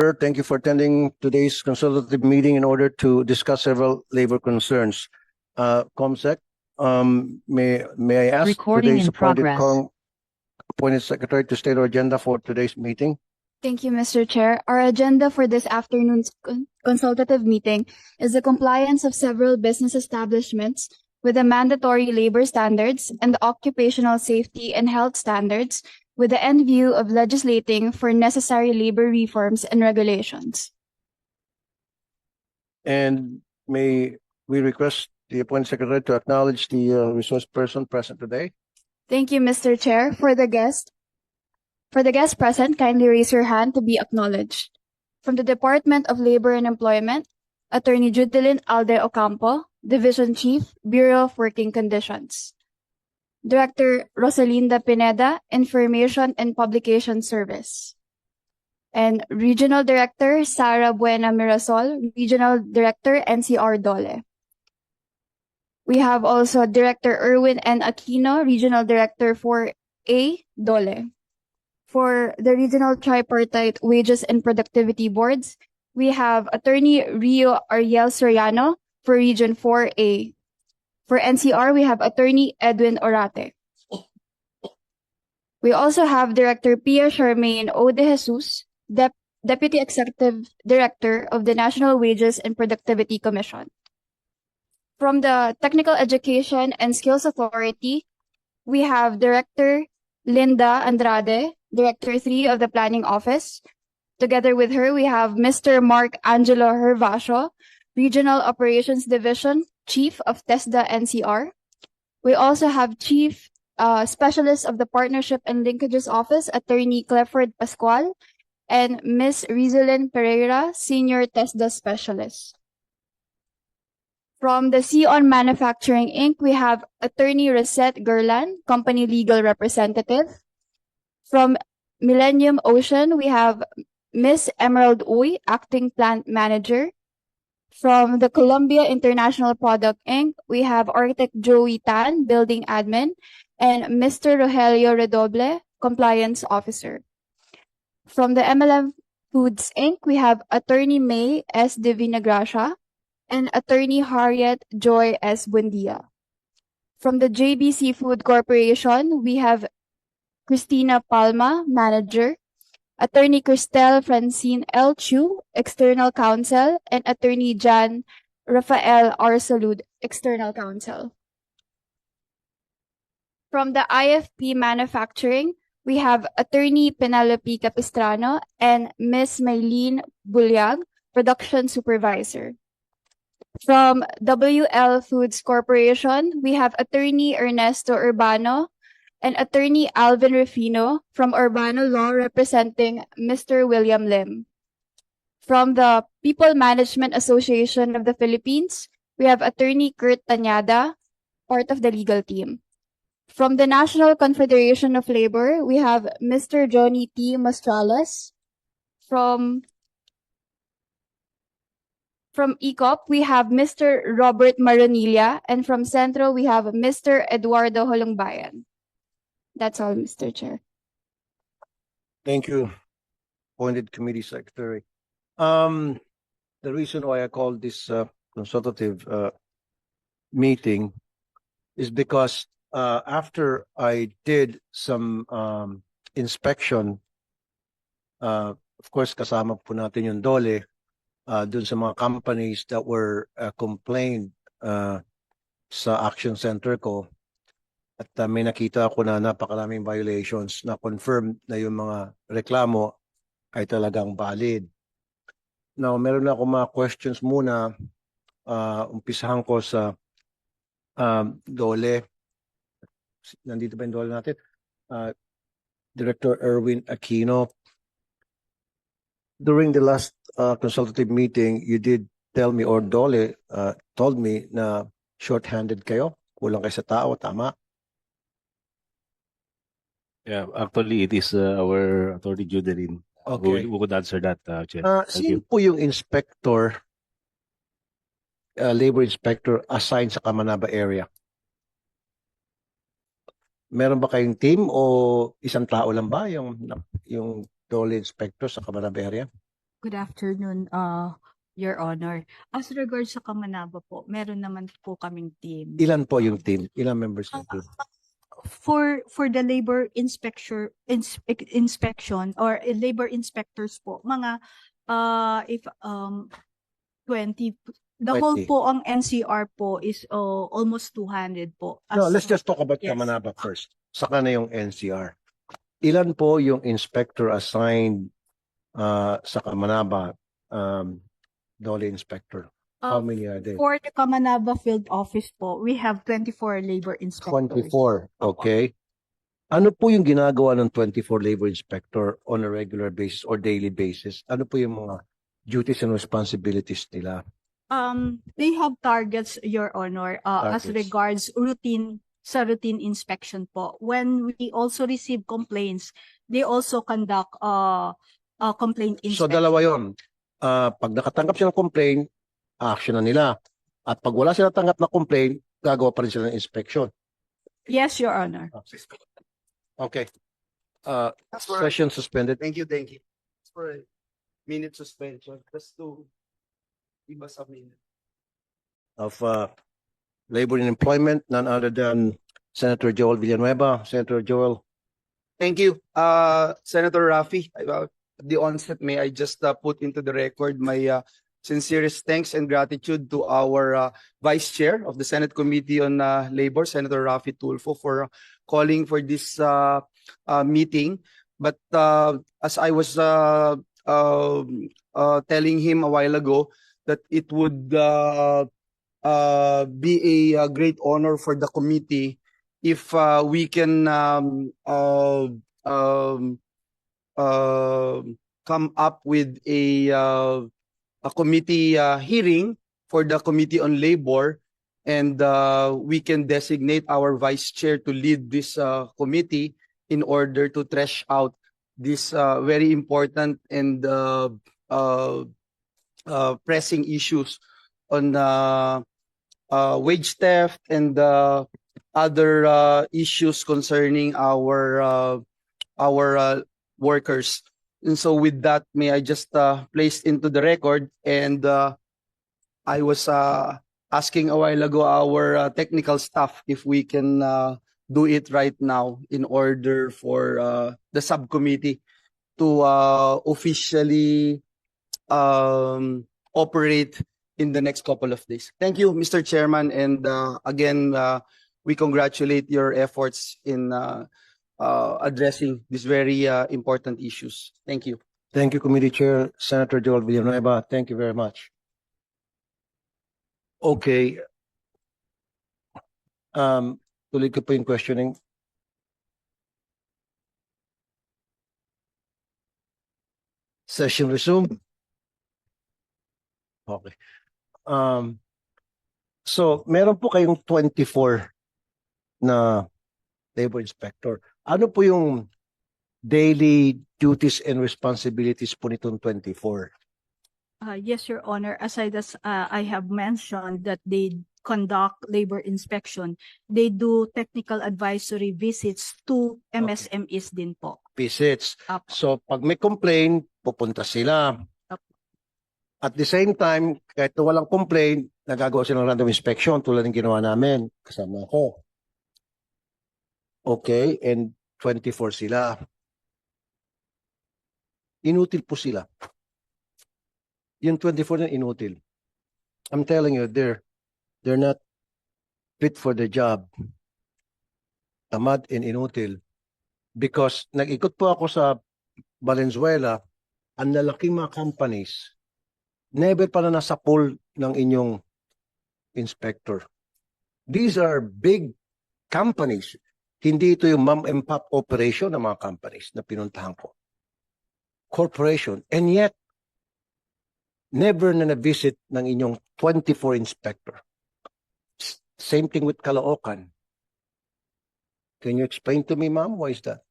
Sir, thank you for attending today's consultative meeting in order to discuss several labor concerns. Uh, Comsec, um, may, may I ask Recording today's in appointed progress. con- appointed secretary to state our agenda for today's meeting? Thank you, Mr. Chair. Our agenda for this afternoon's con- consultative meeting is the compliance of several business establishments with the mandatory labor standards and the occupational safety and health standards with the end view of legislating for necessary labor reforms and regulations. And may we request the appointed secretary to acknowledge the uh, resource person present today? Thank you, Mr. Chair. For the guest, for the guest present, kindly raise your hand to be acknowledged. From the Department of Labor and Employment, Attorney Judelin Alde Ocampo, Division Chief, Bureau of Working Conditions. Director Rosalinda Pineda, Information and Publication Service. And Regional Director Sara Buena Mirasol, Regional Director NCR Dole. We have also Director Erwin N. Aquino, Regional Director for A. Dole. For the Regional Tripartite Wages and Productivity Boards, we have Attorney Rio Ariel Soriano for Region 4A. For NCR, we have Attorney Edwin Orate. We also have Director Pia Charmaine O. De Jesus, Dep- Deputy Executive Director of the National Wages and Productivity Commission. From the Technical Education and Skills Authority, we have Director Linda Andrade, Director 3 of the Planning Office. Together with her, we have Mr. Mark Angelo Hervasio, Regional Operations Division, Chief of TESDA NCR. We also have Chief uh, Specialist of the Partnership and Linkages Office, Attorney Clifford Pascual, and Ms. Rizalyn Pereira, Senior TESDA Specialist. From the Sion Manufacturing Inc., we have Attorney Rosette Gerlan, Company Legal Representative. From Millennium Ocean, we have Miss Emerald Uy, Acting Plant Manager. From the Columbia International Product Inc., we have Architect Joey Tan, Building Admin, and Mr. Rogelio Redoble, Compliance Officer. From the MLM Foods Inc., we have Attorney May S. De Vinagracia and Attorney Harriet Joy S. Buendia. From the JBC Food Corporation, we have Christina Palma, Manager, Attorney Cristel Francine L. Chu, External Counsel, and Attorney Jan Rafael R. Salud, External Counsel. From the IFP Manufacturing, we have Attorney Penelope Capistrano and Ms. Maylene Bulyag, Production Supervisor. From WL Foods Corporation, we have Attorney Ernesto Urbano and Attorney Alvin Rufino from Urbano Law representing Mr. William Lim. From the People Management Association of the Philippines, we have Attorney Kurt Tanyada, part of the legal team. From the National Confederation of Labor, we have Mr. Johnny T. Mastralas. From from ECOP, we have Mr. Robert Maronilla, and from Centro, we have Mr. Eduardo Holongbayan. That's all, Mr. Chair. Thank you, appointed committee secretary. Um, the reason why I called this uh, consultative uh, meeting is because uh, after I did some um, inspection, uh, of course, kasama po natin yung DOLE uh, dun sa mga companies that were uh, complained uh, sa action center ko. At uh, may nakita ako na napakaraming violations na confirm na yung mga reklamo ay talagang valid. Now, meron na ako mga questions muna. Uh, umpisahan ko sa um, DOLE. Nandito ba yung DOLE natin? Uh, Director Erwin Aquino. During the last uh, consultative meeting, you did tell me or DOLE uh, told me na short-handed kayo. Kulang kayo sa tao, tama? Yeah, actually, it is uh, our attorney Judeline who, Okay. who could answer that, uh, Chair. Ah, Thank sino you. po yung inspector, uh, labor inspector assigned sa Kamanaba area? Meron ba kayong team o isang tao lang ba yung yung dole inspector sa Kamanaba area? Good afternoon, uh, Your Honor. As regards sa Kamanaba po, meron naman po kaming team. Ilan po yung team? Ilan members ng team? For for the labor inspector inspec- inspection or labor inspectors po, mga uh if um 20 the whole 20. po ang NCR po is uh, almost 200 po. No, As- let's just talk about Yes. Kamanaba first. Saka na yung NCR. Ilan po yung inspector assigned uh, sa Kamanaba, um, Dole inspector? How uh, many are there? For the Kamanaba Field Office po, we have 24 labor inspectors. 24. Okay. Ano po yung ginagawa ng 24 labor inspector on a regular basis or daily basis? Ano po yung mga duties and responsibilities nila? Um, they have targets, Your Honor, uh, as Targets. regards routine sa routine inspection po. When we also receive complaints, they also conduct uh, uh complaint So inspection. dalawa yon. Ah, pag nakatanggap sila ng complaint, action na nila. At pag wala sila tanggap na complaint, gagawa pa rin sila ng inspection. Yes, Your Honor. Okay. Uh, As for, session suspended. thank you, thank you. As for a minute suspension, just to give us a minute. of uh, Labor and Employment, none other than Senator Joel Villanueva. Senator Joel, Thank you, uh, Senator Rafi. Uh, at the onset, may I just uh, put into the record my uh, sincerest thanks and gratitude to our uh, Vice Chair of the Senate Committee on uh, Labor, Senator Rafi Tulfo, for uh, calling for this uh, uh, meeting. But uh, as I was uh, um, uh, telling him a while ago, that it would uh, uh, be a, uh great honor for the committee if uh, we can um, uh, um, uh, come up with a uh, a committee uh, hearing for the committee on labor and uh, we can designate our vice chair to lead this uh, committee in order to thresh out these uh, very important and uh, uh, uh, pressing issues on uh, uh, wage theft and uh, other uh, issues concerning our uh, our uh, workers. And so with that, may I just uh, place into the record and uh, I was uh, asking a while ago our uh, technical staff if we can uh, do it right now in order for uh, the subcommittee to uh, officially um, operate in the next couple of days. Thank you, Mr. Chairman, and uh, again, uh, we congratulate your efforts in uh, uh, addressing these very uh, important issues. Thank you. thank you, Committee Chair, Senator Joel Villanueva. Thank you very much. Okay. Um, tuloy ko po yung questioning. Session resumed. Okay. Um, so, meron po kayong 24 na labor inspector. Ano po yung daily duties and responsibilities po nitong 24? Uh, yes, Your Honor. Aside as uh, I have mentioned that they conduct labor inspection, they do technical advisory visits to MSMEs din po. Visits. Apo. So, pag may complaint, pupunta sila. Apo. At the same time, kahit walang complaint, nagagawa sila ng random inspection tulad ng ginawa namin. Kasama ko. Okay, and 24 sila. Inutil po sila. Yung 24 na inutil. I'm telling you, they're, they're not fit for the job. Tamad and inutil. Because nag-ikot po ako sa Valenzuela, ang lalaking mga companies, never pa na nasa pool ng inyong inspector. These are big companies. Hindi ito yung mom and pop operation ng mga companies na pinuntahan ko. Corporation. And yet, never na na-visit ng inyong 24 inspector. Same thing with Caloocan. Can you explain to me, ma'am, why is that?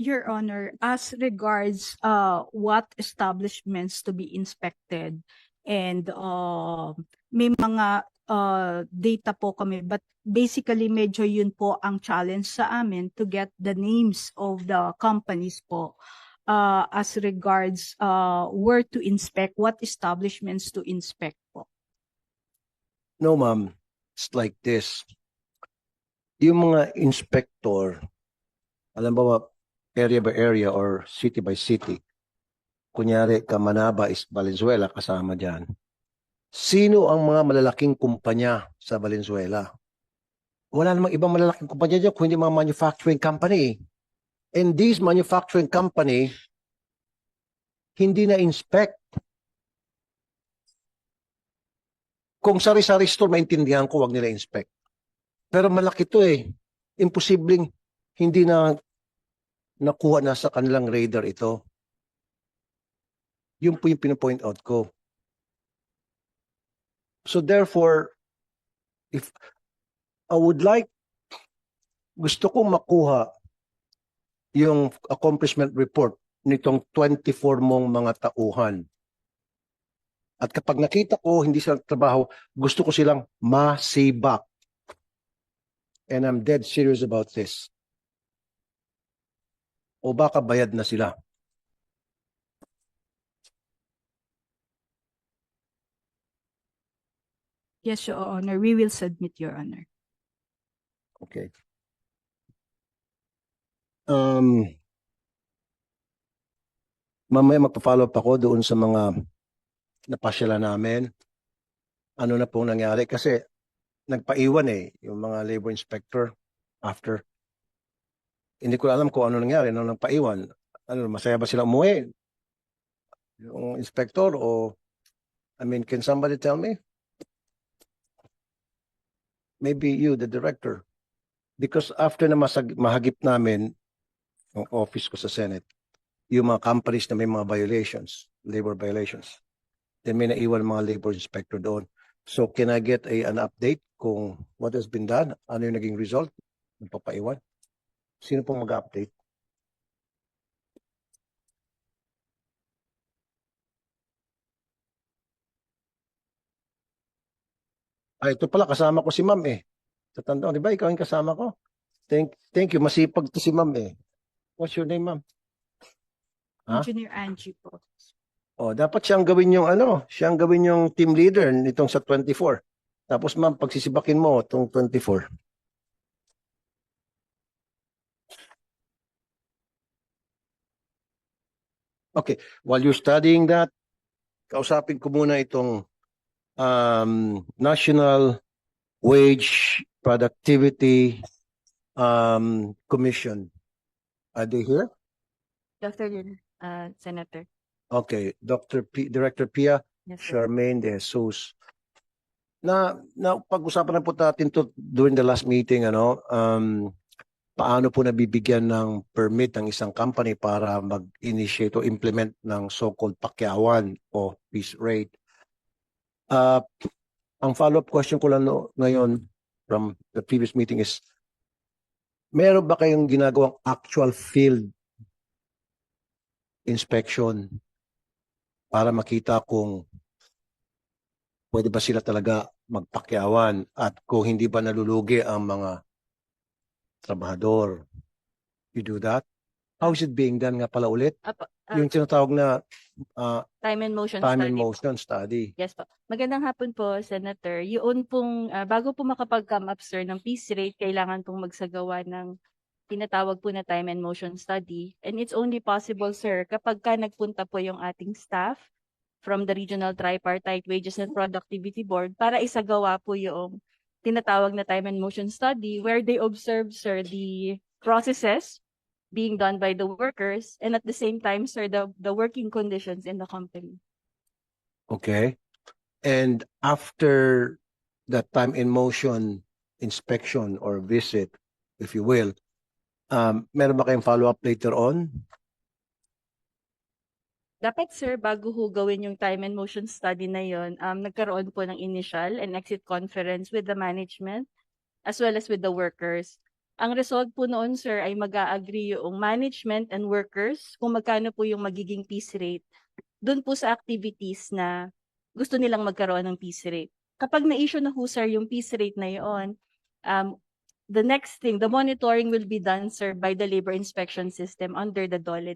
Your Honor, as regards uh what establishments to be inspected and uh, may mga uh, data po kami. But basically, medyo yun po ang challenge sa amin to get the names of the companies po uh, as regards uh, where to inspect, what establishments to inspect po. No, ma'am. It's like this. Yung mga inspector, alam ba area by area or city by city, kunyari Kamanaba is Valenzuela kasama dyan. Sino ang mga malalaking kumpanya sa Valenzuela? Wala namang ibang malalaking kumpanya dyan kundi mga manufacturing company. And these manufacturing company, hindi na inspect. Kung sari-sari store, maintindihan ko, wag nila inspect. Pero malaki to eh. Imposibleng hindi na nakuha na sa kanilang radar ito. Yun po yung pinapoint out ko. So therefore, if I would like, gusto kong makuha yung accomplishment report nitong 24 mong mga tauhan. At kapag nakita ko hindi sila trabaho, gusto ko silang masibak. And I'm dead serious about this. O baka bayad na sila. Yes, Your Honor. We will submit, Your Honor. Okay. Um, mamaya magpa-follow up ako doon sa mga napasyala namin. Ano na pong nangyari? Kasi nagpaiwan eh, yung mga labor inspector after. Hindi ko alam kung ano nangyari nung nagpaiwan. Ano, masaya ba sila umuwi? Yung inspector o I mean, can somebody tell me? Maybe you, the director. Because after na masag mahagip namin ang office ko sa Senate, yung mga companies na may mga violations, labor violations, then may naiwan mga labor inspector doon. So can I get a, an update kung what has been done? Ano yung naging result? Nagpapaiwan? Sino pong mag-update? Ah, ito pala, kasama ko si ma'am eh. Sa tandaan, di ba? Ikaw yung kasama ko. Thank, thank you. Masipag to si ma'am eh. What's your name, ma'am? Ha? Engineer Angie po. Oh, dapat siyang gawin yung ano, siyang gawin yung team leader nitong sa 24. Tapos ma'am, pagsisibakin mo itong 24. Okay, while you're studying that, kausapin ko muna itong um, National Wage Productivity um, Commission. Are they here? Dr. Yun, uh, Senator. Okay, Dr. P, Director Pia, Yes, sir. Charmaine de Jesus. Na, na pag-usapan na po natin to during the last meeting, ano, um, paano po nabibigyan ng permit ng isang company para mag-initiate o implement ng so-called pakyawan o piece rate. Uh, ang follow-up question ko lang no, ngayon from the previous meeting is, meron ba kayong ginagawang actual field inspection para makita kung pwede ba sila talaga magpakyawan at kung hindi ba nalulugi ang mga trabahador. You do that? How is it being done nga pala ulit? Apo, ah, Yung tinatawag na uh, time and motion time and study motion study. Yes po. Magandang hapon po, Senator. Yun pong, ah, bago po makapag-come up, sir, ng peace rate, kailangan pong magsagawa ng tinatawag po na time and motion study. And it's only possible, sir, kapag ka nagpunta po yung ating staff from the Regional Tripartite Wages and Productivity Board para isagawa po yung tinatawag na time and motion study where they observe, sir, the processes being done by the workers and at the same time, sir, the, the working conditions in the company. Okay. And after that time in motion inspection or visit, if you will, um, meron ba kayong follow-up later on? Dapat sir, bago ho gawin yung time and motion study na yon, um, nagkaroon po ng initial and exit conference with the management as well as with the workers. Ang result po noon sir ay mag-a-agree yung management and workers kung magkano po yung magiging piece rate dun po sa activities na gusto nilang magkaroon ng piece rate. kapag na-issue na ho, sir, yung piece rate na yon, um, the next thing, the monitoring will be done, sir, by the labor inspection system under the DOLE